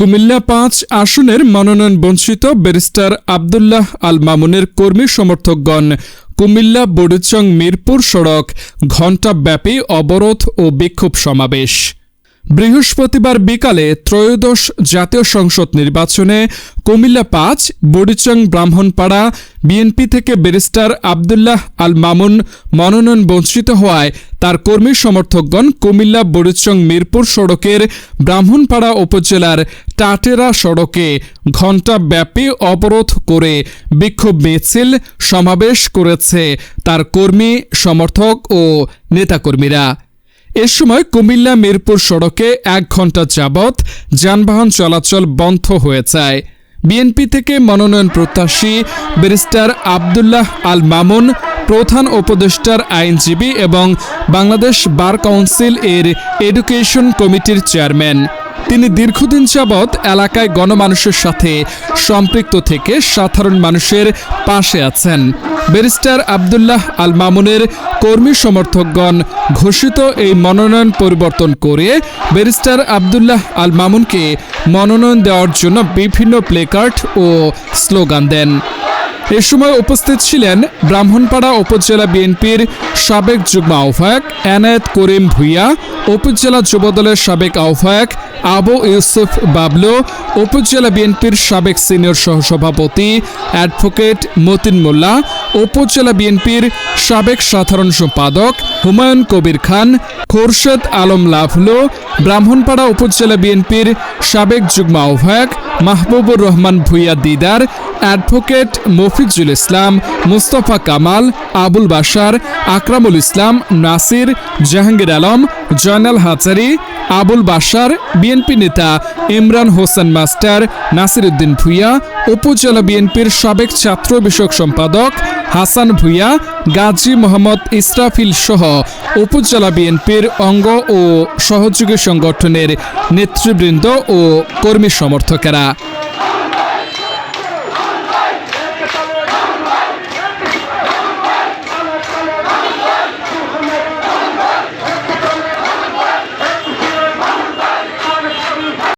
কুমিল্লা পাঁচ আসনের মনোনয়ন বঞ্চিত ব্যারিস্টার আবদুল্লাহ আল মামুনের কর্মী সমর্থকগণ। কুমিল্লা বড়িচং মিরপুর সড়ক, ঘণ্টাব্যাপী অবরোধ ও বিক্ষোভ সমাবেশ। বৃহস্পতিবার বিকালে ত্রয়োদশ জাতীয় সংসদ নির্বাচনে কুমিল্লা পাঁচ বড়িচং ব্রাহ্মণপাড়া, বিএনপি থেকে ব্যারিস্টার আবদুল্লাহ আল মামুন মনোনয়ন বঞ্চিত হওয়ায় তার কর্মী সমর্থকগণ কুমিল্লা বরিচং মিরপুর সড়কের ব্রাহ্মণপাড়া উপজেলার টাটেরা সড়কে ঘণ্টাব্যাপী অবরোধ করে বিক্ষোভ মিছিল সমাবেশ করেছে তার কর্মী, সমর্থক ও নেতাকর্মীরা। এ সময় কুমিল্লা মিরপুর সড়কে এক ঘণ্টা যাবৎ যানবাহন চলাচল বন্ধ হয়ে যায়। বিএনপি থেকে মনোনয়ন প্রত্যাশী ব্যারিস্টার আবদুল্লাহ আল মামুন প্রধান উপদেষ্টার আইনজীবী এবং বাংলাদেশ বার কাউন্সিল এর এডুকেশন কমিটির চেয়ারম্যান। তিনি দীর্ঘদিন যাবৎ এলাকায় গণমানুষের সাথে সম্পৃক্ত থেকে সাধারণ মানুষের পাশে আছেন। ব্যারিস্টার আবদুল্লাহ আল মামুনের কর্মী সমর্থকগণ ঘোষিত এই মনোনয়ন পরিবর্তন করে ব্যারিস্টার আবদুল্লাহ আল মামুনকে মনোনয়ন দেওয়ার জন্য বিভিন্ন প্লেকার্ড ও স্লোগান দেন। এ সময় উপস্থিত ছিলেন ব্রাহ্মণপাড়া উপজেলা বিএনপির সাবেক যুগ্ম আহ্বায়ক এনায়েত করিম ভুইয়া, উপজেলা যুবদলের সাবেক আহ্বায়ক আবু ইউসুফ বাবলু, উপজেলা বিএনপির সাবেক সিনিয়র সহসভাপতি অ্যাডভোকেট মতিন মোল্লা, উপজেলা বিএনপির সাবেক সাধারণ সম্পাদক হুমায়ুন কবির খান, খোরশেদ আলম লাভলু, ব্রাহ্মণপাড়া উপজেলা বিএনপির সাবেক যুগ্ম আহ্বায়ক মাহবুবুর রহমান ভুইয়া দিদার, অ্যাডভোকেট মফিজুল ইসলাম, মুস্তফা কামাল, আবুল বাশার, আকরামুল ইসলাম, নাসির, জাহাঙ্গীর আলম, জয়নাল হাজারি, আবুল বাশার, বিএনপি নেতা ইমরান হোসেন মাস্টার নাসির উদ্দিন ভুইয়া, উপজেলা বিএনপির সাবেক ছাত্র বিষয়ক সম্পাদক হাসান ভুইয়া, গাজী মোহাম্মদ ইসরাফিল সহ উপজেলা বিএনপির অঙ্গ ও সহযোগী সংগঠনের নেতৃবৃন্দ ও কর্মী সমর্থকেরা।